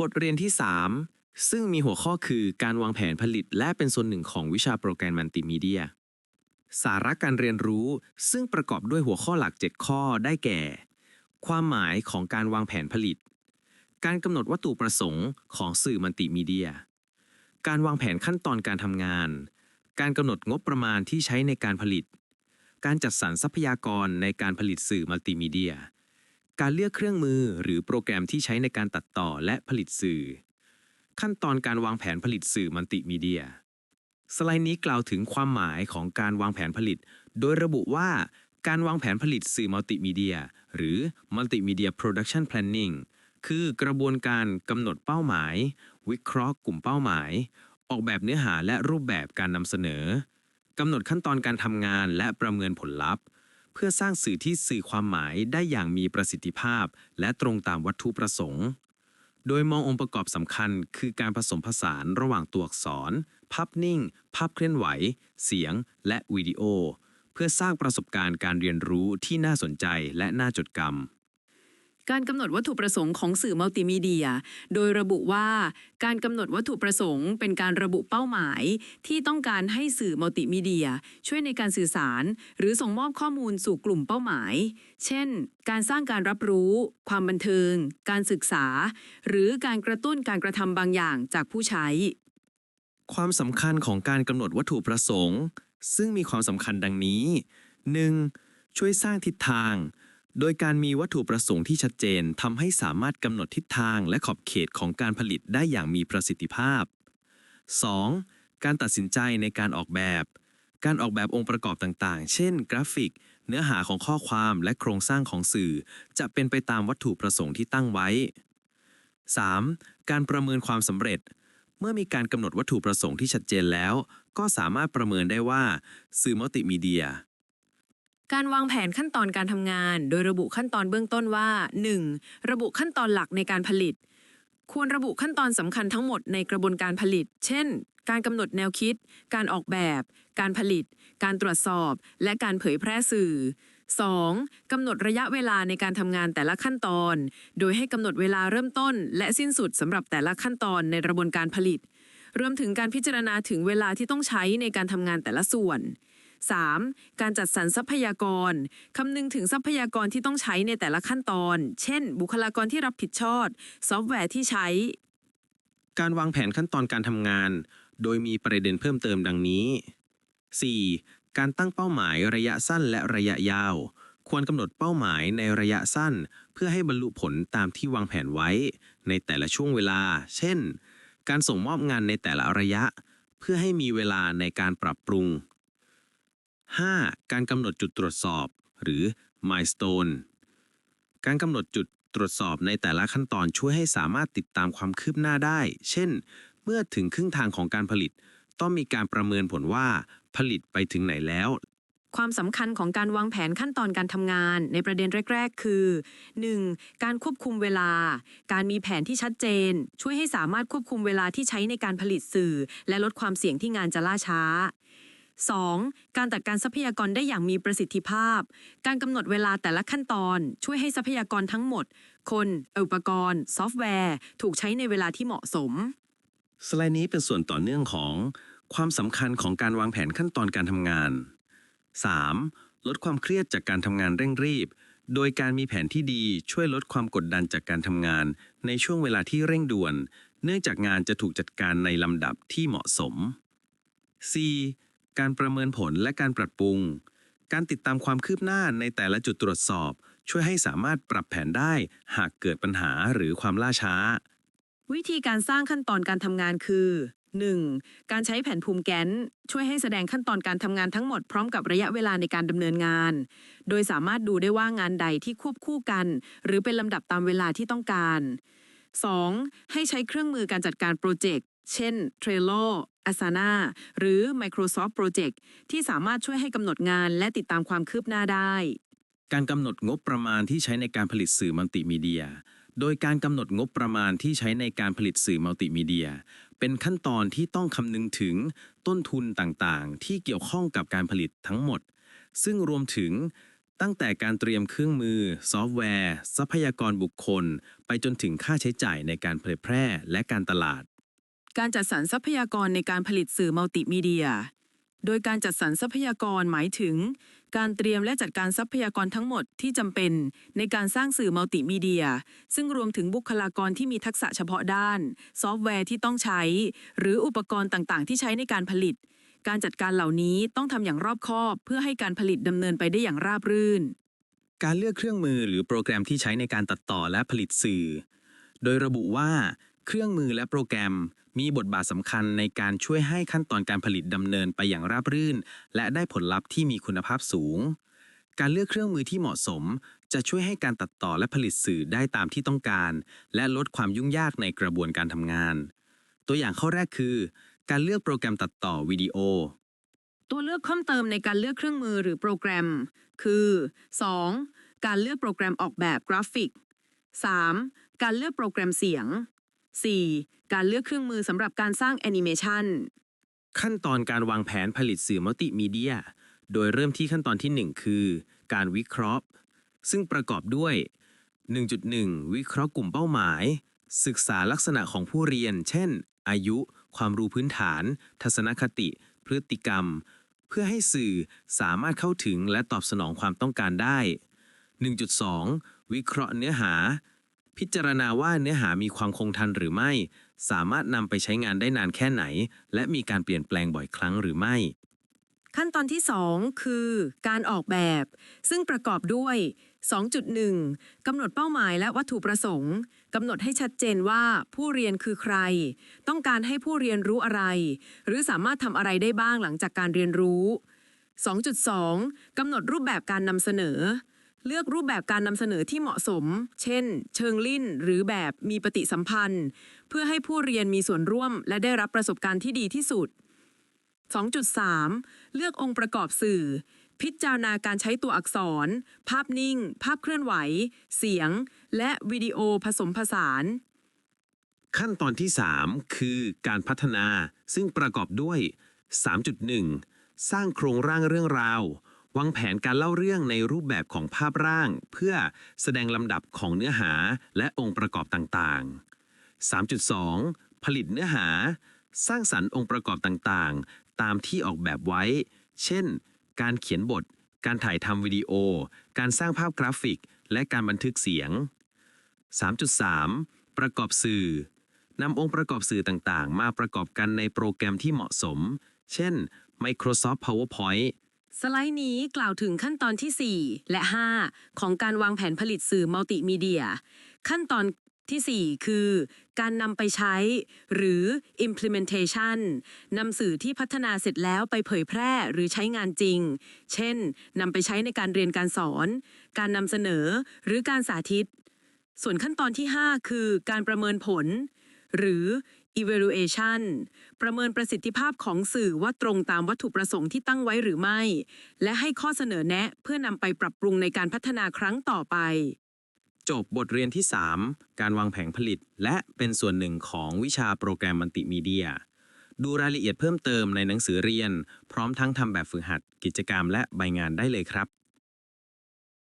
บทเรียนที่ 3 ซึ่งมีหัวข้อคือการวางแผนผลิตและเป็นส่วนหนึ่งของวิชาโปรแกรมมัลติมีเดีย สาระการเรียนรู้ซึ่งประกอบด้วยหัวข้อหลัก 7 ข้อได้แก่ ความหมายของการวางแผนผลิต การกำหนดวัตถุประสงค์ของสื่อมัลติมีเดีย การวางแผนขั้นตอนการทำงาน การกำหนดงบประมาณที่ใช้ในการผลิต การจัดสรรทรัพยากรในการผลิตสื่อมัลติมีเดีย การเลือกเครื่องมือหรือโปรแกรมที่ใช้ในการตัดต่อและผลิตสื่อ ขั้นตอนการวางแผนผลิตสื่อมัลติมีเดีย สไลด์นี้กล่าวถึงความหมายของการวางแผนผลิต โดยระบุว่าการวางแผนผลิตสื่อมัลติมีเดีย หรือ Multimedia Production Planning คือกระบวนการกำหนดเป้าหมาย วิเคราะห์กลุ่มเป้าหมาย ออกแบบเนื้อหาและรูปแบบการนำเสนอกำหนดขั้นตอนการทำงานและประเมินผลลัพธ์ เพื่อสร้างสื่อที่สื่อความหมายได้อย่างมีประสิทธิภาพ และตรงตามวัตถุประสงค์ โดยมององค์ประกอบสำคัญ คือการผสมผสานระหว่างตัวอักษร ภาพนิ่ง ภาพเคลื่อนไหว เสียง และวิดีโอ เพื่อสร้างประสบการณ์การเรียนรู้ที่น่าสนใจและน่าจดจำ การกำหนดวัตถุประสงค์ของสื่อมัลติมีเดีย โดยระบุว่าการกำหนดวัตถุประสงค์ เป็นการระบุเป้าหมาย ที่ต้องการให้สื่อมัลติมีเดีย ช่วยในการสื่อสาร หรือส่งมอบข้อมูลสู่กลุ่มเป้าหมาย เช่น การสร้างการรับรู้ ความบันเทิง การศึกษา หรือการกระตุ้นการกระทำบางอย่างจากผู้ใช้ ความสำคัญของการกำหนดวัตถุประสงค์ ซึ่งมีความสำคัญดังนี้ 1. ช่วยสร้างทิศทาง โดยการมีวัตถุประสงค์ที่ชัดเจนทำให้สามารถกำหนดทิศทางและขอบเขตของการผลิตได้อย่างมีประสิทธิภาพ 2. การตัดสินใจในการออกแบบ การออกแบบองค์ประกอบต่างๆ เช่น กราฟิก เนื้อหาของข้อความและโครงสร้างของสื่อ จะเป็นไปตามวัตถุประสงค์ที่ตั้งไว้ 3. การประเมินความสำเร็จ เมื่อมีการกำหนดวัตถุประสงค์ที่ชัดเจนแล้ว ก็สามารถประเมินได้ว่า สื่อมัลติมีเดีย การวางแผนขั้นตอนการทำงาน โดยระบุขั้นตอนเบื้องต้นว่า 1. ระบุขั้นตอนหลักในการผลิต ควรระบุขั้นตอนสำคัญทั้งหมดในกระบวนการผลิต เช่น การกำหนดแนวคิด การออกแบบ การผลิต การตรวจสอบ และการเผยแพร่สื่อ 2. กำหนดระยะเวลาในการทำงานแต่ละขั้นตอน โดยให้กำหนดเวลาเริ่มต้น และสิ้นสุดสำหรับแต่ละขั้นตอนในกระบวนการผลิต รวมถึงการพิจารณาถึงเวลาที่ต้องใช้ในการทำงานแต่ละส่วน 3. การจัดสรรทรัพยากร คำนึงถึงทรัพยากรที่ต้องใช้ในแต่ละขั้นตอน เช่น บุคลากรที่รับผิดชอบ ซอฟต์แวร์ที่ใช้ การวางแผนขั้นตอนการทำงาน โดยมีประเด็นเพิ่มเติมดังนี้ 4. การตั้งเป้าหมายระยะสั้นและระยะยาว ควรกำหนดเป้าหมายในระยะสั้น เพื่อให้บรรลุผลตามที่วางแผนไว้ ในแต่ละช่วงเวลา เช่น การส่งมอบงานในแต่ละระยะ เพื่อให้มีเวลาในการปรับปรุง 5. การกำหนดจุดตรวจสอบ หรือ milestone การกำหนดจุดตรวจสอบในแต่ละขั้นตอนช่วยให้สามารถติดตามความคืบหน้าได้ เช่น เมื่อถึงครึ่งทางของการผลิต ต้องมีการประเมินผลว่าผลิตไปถึงไหนแล้ว ความสำคัญของการวางแผนขั้นตอนการทำงาน ในประเด็นแรก ๆ คือ 1. การควบคุมเวลา การมีแผนที่ชัดเจน ช่วยให้สามารถควบคุมเวลาที่ใช้ในการผลิตสื่อ และลดความเสี่ยงที่งานจะล่าช้า 2. การจัดการทรัพยากรได้อย่างมีประสิทธิภาพ การกำหนดเวลาแต่ละขั้นตอน ช่วยให้ทรัพยากรทั้งหมด คนอุปกรณ์ ซอฟต์แวร์ ถูกใช้ในเวลาที่เหมาะสม สไลด์นี้เป็นส่วนต่อเนื่องของความสำคัญของการวางแผนขั้นตอนการทำงาน 3. ลดความเครียดจากการทำงานเร่งรีบ โดยการมีแผนที่ดีช่วยลดความกดดันจากการทำงาน ในช่วงเวลาที่เร่งด่วน เนื่องจากงานจะถูกจัดการในลำดับที่เหมาะสม 4. การประเมินผลและการปรับปรุง การติดตามความคืบหน้าในแต่ละจุดตรวจสอบ ช่วยให้สามารถปรับแผนได้หากเกิดปัญหาหรือความล่าช้า วิธีการสร้างขั้นตอนการทำงานคือ 1. การใช้แผนภูมิแกนช่วยให้แสดงขั้นตอนการทำงานทั้งหมดพร้อมกับระยะเวลาในการดำเนินงาน โดยสามารถดูได้ว่างานใดที่ควบคู่กัน หรือเป็นลำดับตามเวลาที่ต้องการ 2. ให้ใช้เครื่องมือการจัดการโปรเจกต์ เช่น Trello Asana หรือ Microsoft Project ที่สามารถช่วยให้กำหนดงานและติดตามความคืบหน้าได้ การกำหนดงบประมาณที่ใช้ในการผลิตสื่อมัลติมีเดีย โดยการกำหนดงบประมาณที่ใช้ในการผลิตสื่อมัลติมีเดีย เป็นขั้นตอนที่ต้องคำนึงถึงต้นทุนต่างๆ ที่เกี่ยวข้องกับการผลิตทั้งหมด ซึ่งรวมถึงตั้งแต่การเตรียมเครื่องมือ ซอฟต์แวร์ ทรัพยากรบุคคล ไปจนถึงค่าใช้จ่ายในการเผยแพร่และการตลาด การจัดสรรทรัพยากรในการผลิตสื่อมัลติมีเดีย โดยการจัดสรรทรัพยากรหมายถึง การเตรียมและจัดการทรัพยากรทั้งหมดที่จำเป็นในการสร้างสื่อมัลติมีเดีย ซึ่งรวมถึงบุคลากรที่มีทักษะเฉพาะด้าน ซอฟต์แวร์ที่ต้องใช้ หรืออุปกรณ์ต่างๆ ที่ใช้ในการผลิต การจัดการเหล่านี้ต้องทำอย่างรอบคอบ เพื่อให้การผลิตดำเนินไปได้อย่างราบรื่น การเลือกเครื่องมือหรือโปรแกรมที่ใช้ในการตัดต่อและผลิตสื่อ โดยระบุว่า เครื่องมือและโปรแกรม มีบทบาทสำคัญในการช่วยให้ขั้นตอนการผลิตดำเนินไปอย่างราบรื่น และได้ผลลัพธ์ที่มีคุณภาพสูง การเลือกเครื่องมือที่เหมาะสม จะช่วยให้การตัดต่อและผลิตสื่อได้ตามที่ต้องการ และลดความยุ่งยากในกระบวนการทำงาน ตัวอย่างข้อแรกคือ การเลือกโปรแกรมตัดต่อวิดีโอ ตัวเลือกเพิ่มเติมในการเลือกเครื่องมือหรือโปรแกรม คือ 2. การเลือกโปรแกรมออกแบบกราฟิก 3. การเลือกโปรแกรมเสียง 4. การเลือกเครื่องมือสำหรับการสร้างแอนิเมชันขั้นตอนการวางแผนผลิตสื่อมัลติมีเดีย โดยเริ่มที่ขั้นตอนที่ 1 คือ การวิเคราะห์ ซึ่งประกอบด้วย 1.1 วิเคราะห์กลุ่มเป้าหมาย ศึกษาลักษณะของผู้เรียน เช่น อายุ ความรู้พื้นฐาน ทัศนคติ พฤติกรรม เพื่อให้สื่อสามารถเข้าถึงและตอบสนองความต้องการได้ 1.2 วิเคราะห์เนื้อหา พิจารณาว่าเนื้อหามีความคงทันหรือไม่ สามารถนำไปใช้งานได้นานแค่ไหน และมีการเปลี่ยนแปลงบ่อยครั้งหรือไม่ ขั้นตอนที่ 2 คือ การออกแบบ ซึ่งประกอบด้วย 2.1 กำหนดเป้าหมายและวัตถุประสงค์กำหนดให้ชัดเจนว่าผู้เรียนคือใคร ต้องการให้ผู้เรียนรู้อะไร หรือสามารถทำอะไรได้บ้างหลังจากการเรียนรู้ 2.2 กำหนดรูปแบบการนำเสนอ เลือกรูปแบบการนำเสนอที่เหมาะสม เช่น เชิงลิ่นหรือแบบมีปฏิสัมพันธ์ เพื่อให้ผู้เรียนมีส่วนร่วม และได้รับประสบการณ์ที่ดีที่สุด 2.3 เลือกองค์ประกอบสื่อ พิจารณาการใช้ตัวอักษร ภาพนิ่ง ภาพเคลื่อนไหว เสียง และวิดีโอผสมผสาน ขั้นตอนที่ 3 คือการพัฒนาซึ่งประกอบด้วย 3.1 สร้างโครงร่างเรื่องราว วางแผนการเล่าเรื่องในรูปแบบของภาพร่าง เพื่อแสดงลำดับของเนื้อหาและองค์ประกอบต่างๆ 3.2 ผลิตเนื้อหา สร้างสรรค์องค์ประกอบต่างๆ ตามที่ออกแบบไว้ เช่น การเขียนบท การถ่ายทำวิดีโอ การสร้างภาพกราฟิก และการบันทึกเสียง 3.3 ประกอบสื่อนำองค์ประกอบสื่อต่างๆ มาประกอบกันในโปรแกรมที่เหมาะสม เช่น Microsoft PowerPoint สไลด์นี้กล่าวถึงขั้นตอนที่ 4 และ 5 ของการวางแผนผลิตสื่อมัลติมีเดีย ขั้นตอนที่ 4 คือ การนำไปใช้ หรือ implementation นำสื่อที่พัฒนาเสร็จแล้วไปเผยแพร่หรือใช้งานจริง เช่นนำไปใช้ในการเรียนการสอน การนำเสนอ หรือการสาธิต ส่วนขั้นตอนที่ 5 คือ การประเมินผล หรือ evaluation ประเมินประสิทธิภาพของสื่อว่าตรงตามวัตถุประสงค์ที่ตั้งไว้หรือไม่ และให้ข้อเสนอแนะเพื่อนำไปปรับปรุงในการพัฒนาครั้งต่อไป จบบทเรียนที่ 3 การวางแผนผลิต และเป็นส่วนหนึ่งของวิชาโปรแกรมมัลติมีเดีย ดูรายละเอียดเพิ่มเติมในหนังสือเรียน พร้อมทั้งทำแบบฝึกหัดกิจกรรมและใบงานได้เลยครับ